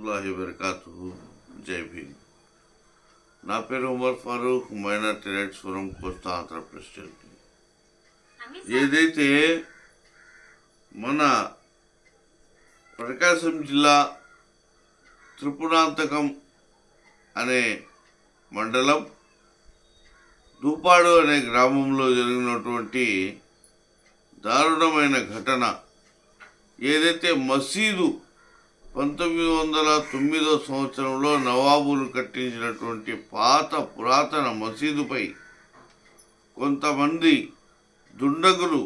వరహమతుల్లాహి వబర్కాతు జై భీమ్. నా పేరు Umar Farooq minority rights forum Kosta Andhra president ఏదైతే మన ప్రకాశం జిల్లా త్రిపురాంతకం అనే మండలం దూపాడు అనే గ్రామంలో జరిగినటువంటి దారుణమైన ఘటన ఏదైతే మసీదు పంతొమ్మిది వందల తొమ్మిదో సంవత్సరంలో నవాబులు కట్టించినటువంటి పాత పురాతన మసీదుపై కొంతమంది దుండగులు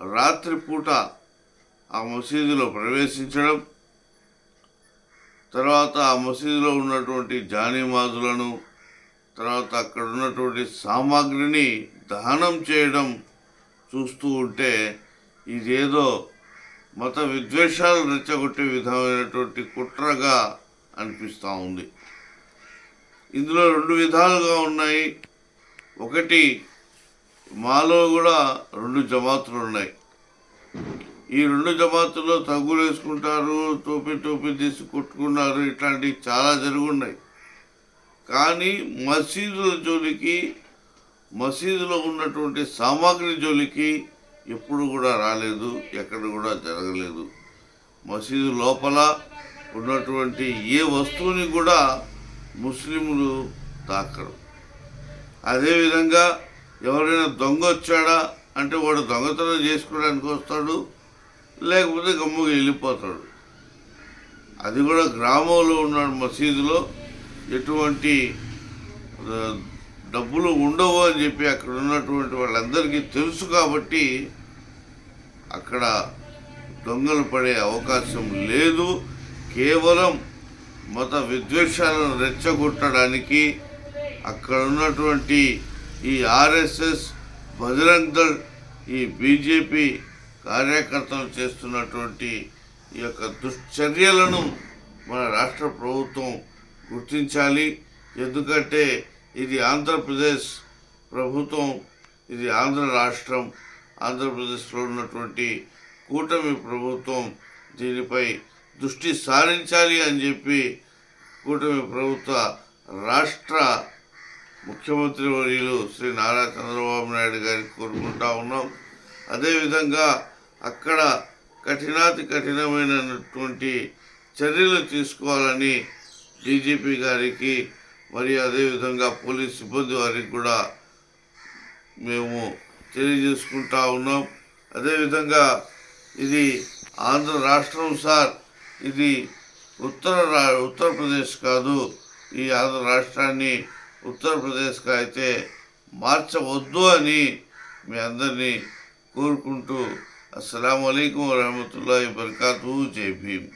రాత్రిపూట ఆ మసీదులో ప్రవేశించడం తర్వాత ఆ మసీదులో ఉన్నటువంటి జానీమాజులను తర్వాత అక్కడ ఉన్నటువంటి సామాగ్రిని దహనం చేయడం చూస్తూ ఉంటే ఇదేదో మత విద్వేషాలు రెచ్చగొట్టే విధమైనటువంటి కుట్రగా అనిపిస్తూ ఉంది. ఇందులో రెండు విధాలుగా ఉన్నాయి. ఒకటి మాలో కూడా రెండు జమాతులు ఉన్నాయి. ఈ రెండు జమాతుల్లో తగ్గులు వేసుకుంటారు టోపీ టోపీ తీసి కొట్టుకున్నారు ఇట్లాంటివి చాలా జరుగున్నాయి. కానీ మసీదుల జోలికి మసీదులో ఉన్నటువంటి సామాగ్రి జోలికి ఎప్పుడు కూడా రాలేదు ఎక్కడ కూడా జరగలేదు. మసీదు లోపల ఉన్నటువంటి ఏ వస్తువుని కూడా ముస్లింలు తాకరు. అదేవిధంగా ఎవరైనా దొంగ వచ్చాడా అంటే వాడు దొంగతనం చేసుకోవడానికి వస్తాడు లేకపోతే గమ్ముగా వెళ్ళిపోతాడు. అది కూడా గ్రామంలో ఉన్న మసీదులో ఎటువంటి డబ్బులు ఉండవు అని చెప్పి అక్కడ ఉన్నటువంటి వాళ్ళందరికీ తెలుసు కాబట్టి అక్కడ దొంగలు పడే అవకాశం లేదు. కేవలం మత విద్వేషాలను రెచ్చగొట్టడానికి అక్కడ ఉన్నటువంటి ఈ ఆర్ఎస్ఎస్ బజరంగ్ దళ్ ఈ బీజేపీ కార్యకర్తలు చేస్తున్నటువంటి ఈ యొక్క దుశ్చర్యలను మన రాష్ట్ర ప్రభుత్వం గుర్తించాలి. ఎందుకంటే ఇది ఆంధ్రప్రదేశ్ ప్రభుత్వం ఇది ఆంధ్ర రాష్ట్రం. ఆంధ్రప్రదేశ్లో ఉన్నటువంటి కూటమి ప్రభుత్వం దీనిపై దృష్టి సారించాలి అని చెప్పి కూటమి ప్రభుత్వ రాష్ట్ర ముఖ్యమంత్రి వర్యులు శ్రీ నారా చంద్రబాబు నాయుడు గారికి కోరుకుంటా ఉన్నాం. అదేవిధంగా అక్కడ కఠినాతి కఠినమైనటువంటి చర్యలు తీసుకోవాలని డీజీపీ గారికి మరియు అదేవిధంగా పోలీస్ సిబ్బంది వారికి కూడా మేము తెలియజేసుకుంటా ఉన్నాం. అదేవిధంగా ఇది ఆంధ్ర రాష్ట్రం సార్ ఇది ఉత్తర రా ఉత్తరప్రదేశ్ కాదు ఈ ఆంధ్ర రాష్ట్రాన్ని ఉత్తరప్రదేశ్గా అయితే మార్చవద్దు అని మీ అందరినీ కోరుకుంటూ అస్సలం అయికం వరహమతుల్లా వబర్కాతూ జై భీమ్.